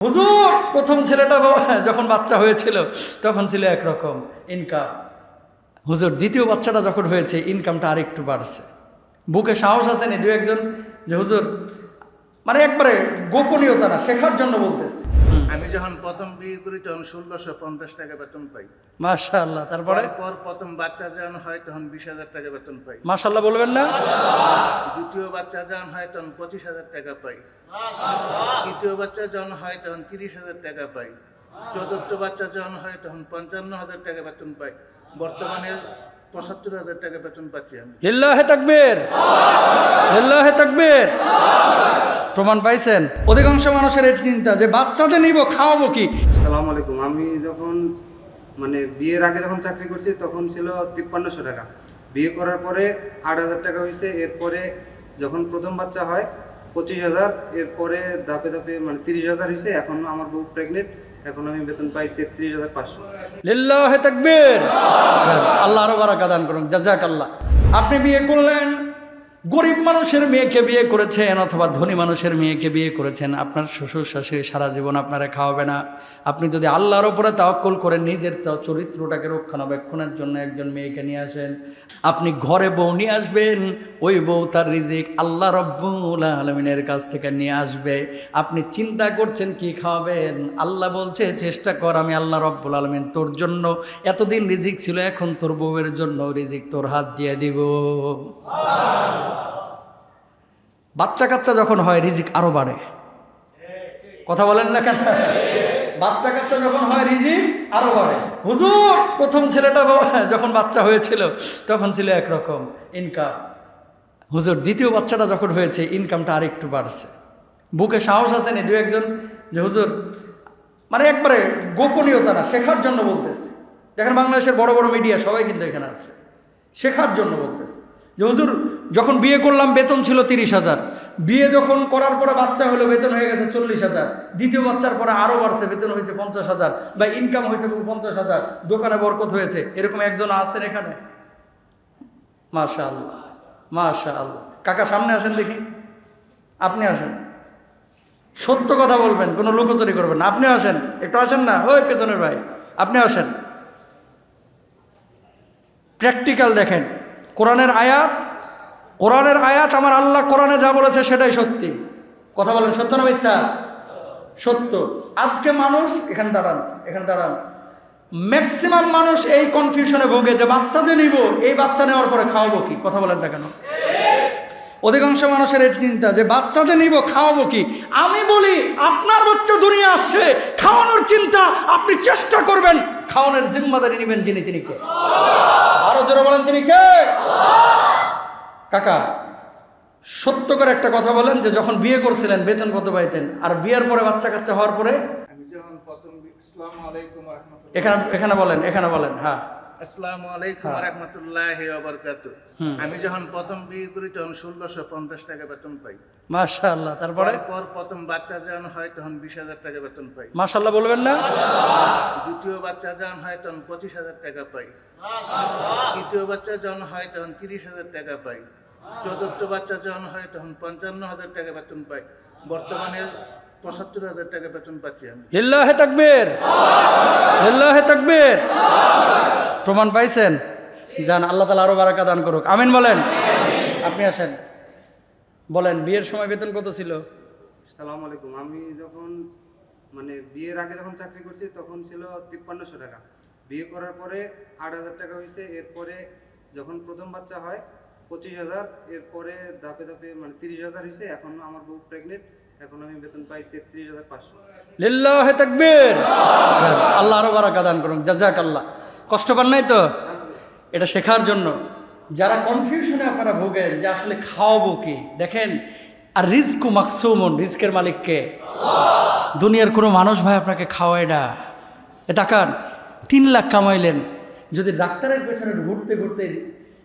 হুজুর, প্রথম ছেলেটা যখন বাচ্চা হয়েছিল, তখন ছিল একরকম ইনকাম হুজুর, দ্বিতীয় বাচ্চাটা যখন হয়েছে ইনকামটা আরেকটু বাড়ছে। বুকে সাহস আছে নি দু একজন? যে হুজুর মানে একবারে গোপনীয়তা না শেখার জন্য বলতেছে। আমি যখন প্রথম বিয়ে করি তখন ষোলোশো পঞ্চাশ টাকা বেতন পাই। মাশাআল্লাহ তারপরে? পর প্রথম বাচ্চা যখন হয় তখন বিশ হাজার টাকা বেতন পাই। মাশাআল্লাহ বলবেন না? দ্বিতীয় বাচ্চা যখন হয় তখন পঁচিশ হাজার টাকা পাই। তৃতীয় বাচ্চা যখন হয় তখন তিরিশ হাজার টাকা পাই। চতুর্থ বাচ্চা যখন হয় তখন পঞ্চান্ন হাজার টাকা বেতন পাই। বর্তমানে পঁচাত্তর হাজার টাকা বেতন পাচ্ছি আমি। লিল্লাহে তাকবীর। লিল্লাহে তাকবীর। প্রমাণ পাইছেন? অধিকাংশ মানুষের এই চিন্তা যে বাচ্চাদের নিব খাওয়াবো কি? সালাম আলাইকুম। আমি যখন মানে বিয়ের আগে যখন চাকরি করছি তখন ছিল তিপ্পান্নশো টাকা। বিয়ে করার পরে আট হাজার টাকা হয়েছে এরপরে যখন প্রথম বাচ্চা হয় পঁচিশ হাজার, এরপরে ধাপে ধাপে মানে তিরিশ হাজার হয়েছে, এখন আমার বউ প্রেগনেন্ট এখন আমি বেতন পাই তেত্রিশ হাজার পাঁচশো। লিল্লাহ তাকবীর। আল্লাহ আরও বারাকা দান করুন জাজাক আল্লাহ আপনি বিয়ে করলেন? গরিব মানুষের মেয়েকে বিয়ে করেছেন অথবা ধনী মানুষের মেয়েকে বিয়ে করেছেন, আপনার শ্বশুর শাশুড়ি সারা জীবন আপনারা খাওয়াবে না। আপনি যদি আল্লাহর ওপরে তাওয়াক্কুল করেন, নিজের চরিত্রটাকে রক্ষণাবেক্ষণের জন্য একজন মেয়েকে নিয়ে আসেন। আপনি ঘরে বউ নিয়ে আসবেন, ওই বউ তার রিজিক আল্লাহ রব্বুল আলমিনের কাছ থেকে নিয়ে আসবে। আপনি চিন্তা করছেন কি খাওয়াবেন? আল্লাহ বলছে, চেষ্টা কর, আমি আল্লাহ রব্বুল আলমিন তোর জন্য এতদিন রিজিক ছিল, এখন তোর বউয়ের জন্য রিজিক তোর হাত দিয়ে দিব। বাচ্চা কাচ্চা যখন হয়, রিজিক আরও বাড়ে। কথা বলেন না কেন? বাচ্চা কাচ্চা যখন হয়, রিজিক আরও বাড়ে। হুজুর, প্রথম ছেলেটা যখন বাচ্চা হয়েছিল, তখন ছিল একরকম ইনকাম হুজুর, দ্বিতীয় বাচ্চাটা যখন হয়েছে ইনকামটা আরেকটু বাড়ছে। বুকে সাহস আছে নি? দু একজন যে, হুজুর মানে একবারে গোপনীয়তা না, শেখার জন্য বলতেছে। দেখেন বাংলাদেশের বড় বড় মিডিয়া সবাই কিন্তু এখানে আছে। শেখার জন্য বলতেছে। যে, হুজুর যখন বিয়ে করলাম, বেতন ছিল তিরিশ হাজার। বিয়ে যখন করার পরে বাচ্চা হলো, বেতন হয়ে গেছে চল্লিশ হাজার। দ্বিতীয় বাচ্চার পরে আরও বাড়ছে, বেতন হয়েছে পঞ্চাশ হাজার বা ইনকাম হয়েছে পঞ্চাশ হাজার। দোকানে বরকত হয়েছে। এরকম একজন আছেন এখানে? মাশা আল্লাহ মাশা আল্লাহ কাকা, সামনে আসেন দেখি। আপনি আসেন। সত্য কথা বলবেন, কোনো লুকোচুরি করবেন না। আপনি আসেন। একটু আসেন না? ওই পেছনের ভাই। আপনি আসেন। প্র্যাকটিক্যাল দেখেন। কোরআনের আয়াত কোরআনের আয়াত আমার আল্লাহ কোরআনে যা বলেছে সেটাই সত্যি। কথা বলেন, সত্য না মিথ্যা? সত্য। আজকে মানুষ, এখানে দাঁড়ান এখানে দাঁড়ান। ম্যাক্সিমাম মানুষ এই কনফিউশনে ভোগে যে বাচ্চা যে নিব, এই বাচ্চা নেওয়ার পরে খাওয়াবো কি? কথা বলেন না কেন? অধিকাংশ মানুষের এই চিন্তা যে বাচ্চাদের নিব, খাওয়াবো কি? আমি বলি, আপনার বাচ্চা দুনিয়া আসছে, খাওয়ানোর চিন্তা আপনি চেষ্টা করবেন, খাওয়ানোর জিম্মাদারি নেবেন যিনি, তিনি কে? আরও জোরে বলেন, তিনি কে? কাকা সত্য করে একটা কথা বলেন যে যখন বিয়ে করছিলেন বেতন কত পাইতেন? আর বিয়ের পরে বাচ্চা কাচ্চা হওয়ার পরে? আমি যখন প্রথম আসসালামু আলাইকুম রহমতুল্লাহ। এখানে এখানে বলেন এখানে বলেন হ্যাঁ। আসসালামু আলাইকুম রহমতুল্লাহ আমি যখন প্রথম বিয়ে করি তখন ষোলোশো পঞ্চাশ টাকা বেতন পাই। মাশাআল্লাহ তারপরে? পর প্রথম বাচ্চা যখন হয় তখন বিশ হাজার টাকা বেতন পাই। মাশাআল্লাহ বলবেন না? দ্বিতীয় বাচ্চা যখন হয় তখন পঁচিশ হাজার টাকা পাই। তৃতীয় বাচ্চা যখন হয় তখন তিরিশ হাজার টাকা পাই। চতুর্থ বাচ্চা যখন হয় তখন পঞ্চান্ন হাজার টাকা বেতন পাই বর্তমানে পঁচাত্তর হাজার টাকা বেতন পাচ্ছি আমি। লিল্লাহে তাকবীর। লিল্লাহে তাকবীর। প্রমাণ পাইছেন? যান আল্লাহ তালা আরও বারাকা দান করুক। আমিন বলেন। আপনি আসেন। বলেন বিয়ের সময় বেতন কত ছিল? সালাম আলাইকুম। আমি যখন মানে বিয়ের আগে যখন চাকরি করছি তখন ছিল তিপ্পান্নশো টাকা। বিয়ে করার পরে আট হাজার টাকা হয়েছে। এরপরে যখন প্রথম বাচ্চা হয় পঁচিশ হাজার, এরপরে ধাপে ধাপে মানে তিরিশ হাজার হয়েছে এখন আমার বউ প্রেগনেন্ট এখন আমি বেতন পাই তেত্রিশ হাজার পাঁচশো। লিল্লাহে তাকবীর! আল্লাহ আরও বারাকা দান করুন জাজাক আল্লাহ কষ্ট পান নাই তো? এটা শেখার জন্য। যারা কনফিউশনে আপনারা ভোগেন, যে আসলে খাওয়াবো কি? দেখেন, আর রিস্কু মাকসুমন রিস্কের মালিককে দুনিয়ার কোনো মানুষ ভাই আপনাকে খাওয়ায় না। এ তাকান, তিন লাখ কামাইলেন। যদি ডাক্তারের পেছনে ঘুরতে ঘুরতে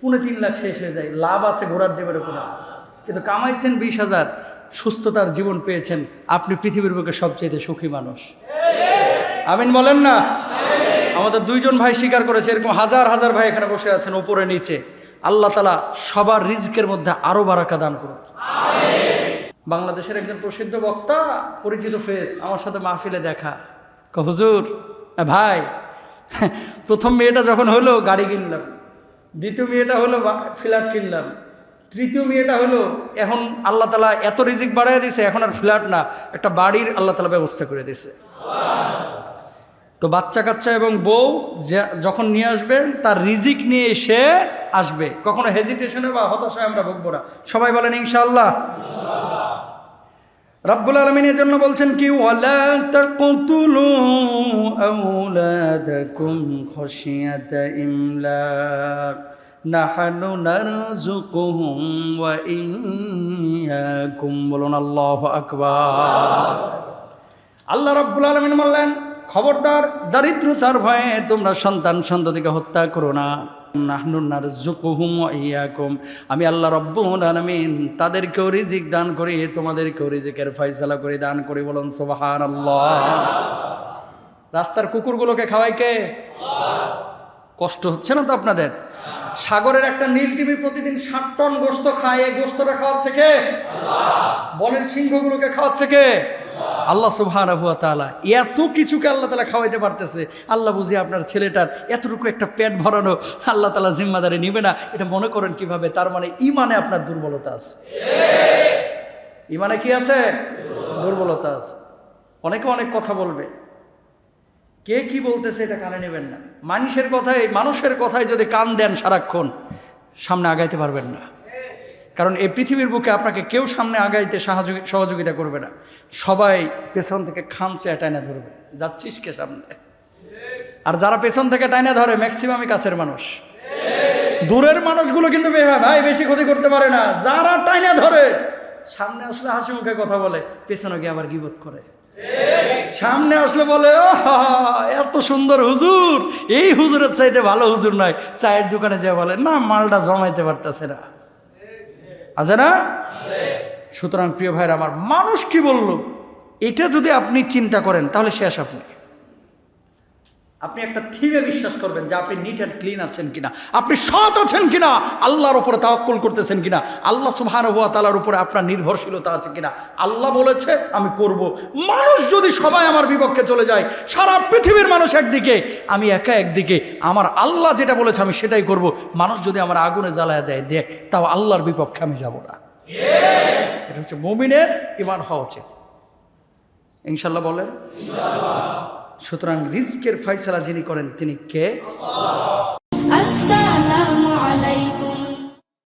পুনে তিন লাখ শেষ হয়ে যায়, লাভ আছে ঘোরার দেবের উপরে। কিন্তু কামাইছেন বিশ হাজার, সুস্থতার জীবন পেয়েছেন, আপনি পৃথিবীর বুকে সবচেয়ে সুখী মানুষ। আমিন বলেন না? আমাদের দুইজন ভাই স্বীকার করেছে, এরকম হাজার হাজার ভাই এখানে বসে আছেন উপরে নিচে। আল্লাহ তালা সবার রিজকের মধ্যে আরও বারাকা দান করুন বাংলাদেশের একজন প্রসিদ্ধ বক্তা, পরিচিত ফেস, আমার সাথে মাহফিলে দেখা। হুজুর ভাই, প্রথম মেয়েটা যখন হলো, গাড়ি কিনলাম। দ্বিতীয় মেয়েটা হলো ফ্ল্যাট কিনলাম। তৃতীয় মেয়েটা হলো, এখন আল্লাহ তালা এত রিজিক বাড়াই দিছে, এখন আর ফ্ল্যাট না, একটা বাড়ির আল্লাহ তালা ব্যবস্থা করে দিছে তো বাচ্চা কাচ্চা এবং বউ যখন নিয়ে আসবেন তার রিজিক নিয়ে সে আসবে। কখনো হেজিটেশনে বা হতাশায় আমরা ভুগবো না। সবাই বলেন ইনশাআল্লাহ। রব্বুল আলমিনের জন্য বলছেন কি নাহানু আল্লাহু রাব্বুল আলমিন বললেন, খবরদার, দারিদ্রতার ভয়ে তোমরা সন্তান সন্ততিকে হত্যা করো না। আমি আল্লাহ রব্বুল তাদেরকেও রিজিক দান করি, তোমাদেরকেও রিজিকের ফয়সালা করে, দান করি বলুন আল্লাহ রাস্তার কুকুরগুলোকে খাওয়াই কে? কষ্ট হচ্ছে না তো আপনাদের? সাগরের একটা নীল টিভি প্রতিদিন ষাট টন গোস্ত খায়, এই গোস্তটা খাওয়াচ্ছে কে? বনের সিংহগুলোকে খাওয়াচ্ছে কে? আল্লাহ সুবহান তাআলা এত কিছুকে আল্লাহ তালা খাওয়াইতে পারতেছে। আল্লাহ বুঝি আপনার ছেলেটার এতটুকু একটা পেট ভরানো আল্লাহ তালা জিম্মাদারি নিবে না। এটা মনে করেন কীভাবে? তার মানে ইমানে আপনার দুর্বলতা আছে। ইমানে কি আছে? দুর্বলতা আছে। অনেকে অনেক কথা বলবে। কে কি বলতেছে এটা কানে নেবেন না। মানুষের কথায় মানুষের কথায় যদি কান দেন সারাক্ষণ, সামনে আগাইতে পারবেন না। কারণ এই পৃথিবীর বুকে আপনাকে কেউ সামনে আগাইতে সহযোগিতা করবে না। সবাই পেছন থেকে খামচে টাইনা ধরবে। যাচ্ছিস কে সামনে? আর যারা পেছন থেকে টাইনা ধরে ম্যাক্সিমামই কাছের মানুষ। দূরের মানুষগুলো কিন্তু ভাই, বেশি ক্ষতি করতে পারে না। যারা টাইনা ধরে, সামনে আসলে হাসি মুখে কথা বলে, পেছনে গিয়ে আবার গিবোধ করে। সামনে আসলে বলে ও এত সুন্দর হুজুর। এই হুজুরের চাইতে ভালো হুজুর নয়। চায়ের দোকানে যেয়ে বলে, না, মালটা জমাইতে পারতেছে না। আছে না? সুতরাং প্রিয় ভাইয়ের আমার মানুষ কি বলল? এটা যদি আপনি চিন্তা করেন, তাহলে শেষ আপনি। আপনি একটা থিমে বিশ্বাস করবেন যে আপনি নিট অ্যান্ড ক্লিন আছেন কিনা। আপনি সৎ আছেন কিনা, আল্লাহর উপরে তাওয়াক্কুল করতেছেন কিনা, আল্লাহ সুবহানাহু ওয়া তাআলার উপরে আপনার নির্ভরশীলতা আছে কিনা। আল্লাহ বলেছে, আমি করব। মানুষ যদি সবাই আমার বিপক্ষে চলে যায়, সারা পৃথিবীর মানুষ একদিকে, আমি একা একদিকে, আমার আল্লাহ যেটা বলেছে আমি সেটাই করব। মানুষ যদি আমার আগুনে জ্বালায় দেয়, দেখ, তাও আল্লাহর বিপক্ষে আমি যাব না। এটা হচ্ছে মুমিনের ইমান হওয়া উচিত। ইনশাল্লাহ বলেন? সুতরাং রিস্কের ফয়সালা যিনি করেন তিনি কে?